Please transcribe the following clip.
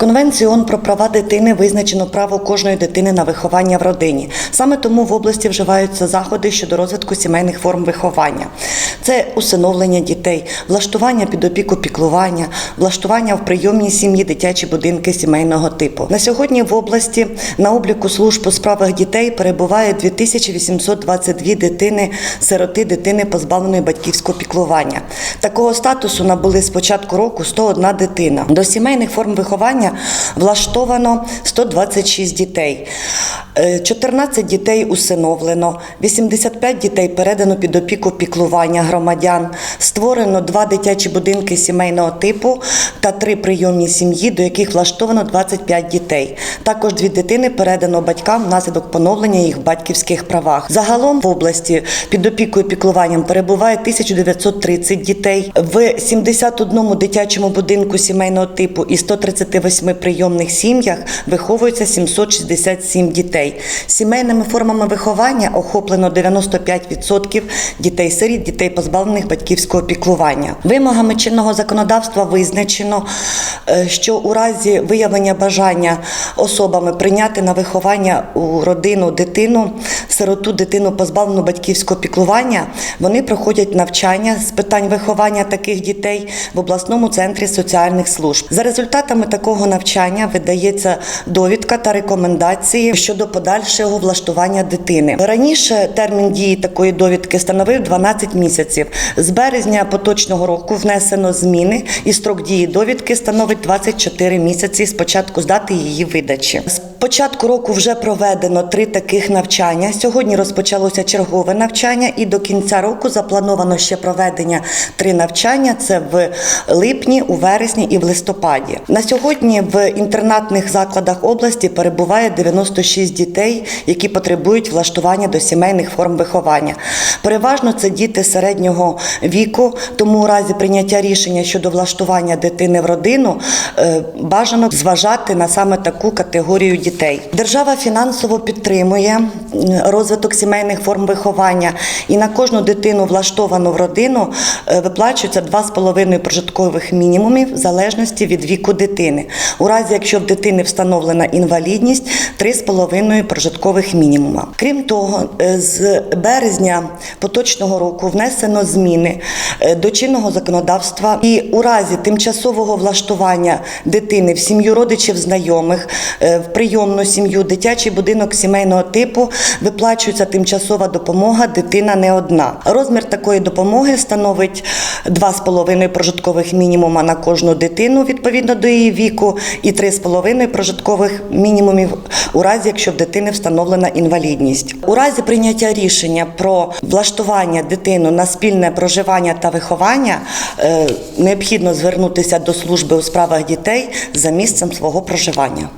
Конвенцією ООН про права дитини визначено право кожної дитини на виховання в родині. Саме тому в області вживаються заходи щодо розвитку сімейних форм виховання. Це усиновлення дітей, влаштування під опіку піклування, влаштування в прийомній сім'ї дитячі будинки сімейного типу. На сьогодні в області на обліку служб у справах дітей перебуває 2822 дитини, сироти дитини позбавленої батьківського піклування. Такого статусу набули з початку року 101 дитина. До сімейних форм виховання влаштовано 126 дітей. Е, 14 дітей усиновлено, 85 дітей передано під опіку піклування громадян. Створено два дитячі будинки сімейного типу та три прийомні сім'ї, до яких влаштовано 25 дітей. Також дві дитини передано батькам внаслідок поновлення їх батьківських правах. Загалом в області під опікою піклуванням перебуває 1930 дітей. В 71 дитячому будинку сімейного типу і 138 прийомних сім'ях виховується 767 дітей. Сімейними формами виховання охоплено 95% дітей-сиріт, дітей позбавлених батьківського піклування. Вимогами чинного законодавства визначено, е, що у разі виявлення бажання особами прийняти на виховання у родину дитину, сироту дитину позбавлену батьківського піклування, вони проходять навчання з питань виховання таких дітей в обласному центрі соціальних служб. За результатами такого навчання видається довідка та рекомендації щодо подальшого влаштування дитини. Раніше термін дії такої довідки становив 12 місяців. З березня поточного року внесено зміни, і строк дії довідки становить 24 місяці з початку з її видачі. Початку року вже проведено три таких навчання. Сьогодні розпочалося чергове навчання, і до кінця року заплановано ще проведення три навчання. Це в липні, у вересні і в листопаді. На сьогодні в інтернатних закладах області перебуває 96 дітей, які потребують влаштування до сімейних форм виховання. Переважно це діти середнього віку, тому у разі прийняття рішення щодо влаштування дитини в родину е, бажано зважати на саме таку категорію дітей. Держава фінансово підтримує розвиток сімейних форм виховання, і на кожну дитину, влаштовану в родину, е, виплачується 2,5 прожиткових мінімумів в залежності від віку дитини. У разі, якщо в дитини встановлена інвалідність, 3,5 прожиткових мінімума. Крім того, е, з березня поточного року внесено зміни е, до чинного законодавства, і у разі тимчасового влаштування дитини в сім'ю родичів знайомих, в прийомну сім'ю, дитячий будинок сімейного типу виплачується тимчасова допомога. Дитина не одна. Розмір такої допомоги становить 2,5 прожиткових мінімума на кожну дитину відповідно до її віку, і 3,5 прожиткових мінімумів у разі, якщо в дитини встановлена інвалідність. У разі прийняття рішення про влаштування дитину на спільне проживання та виховання е, необхідно звернутися до служби у справах дітей за місцем свого проживання.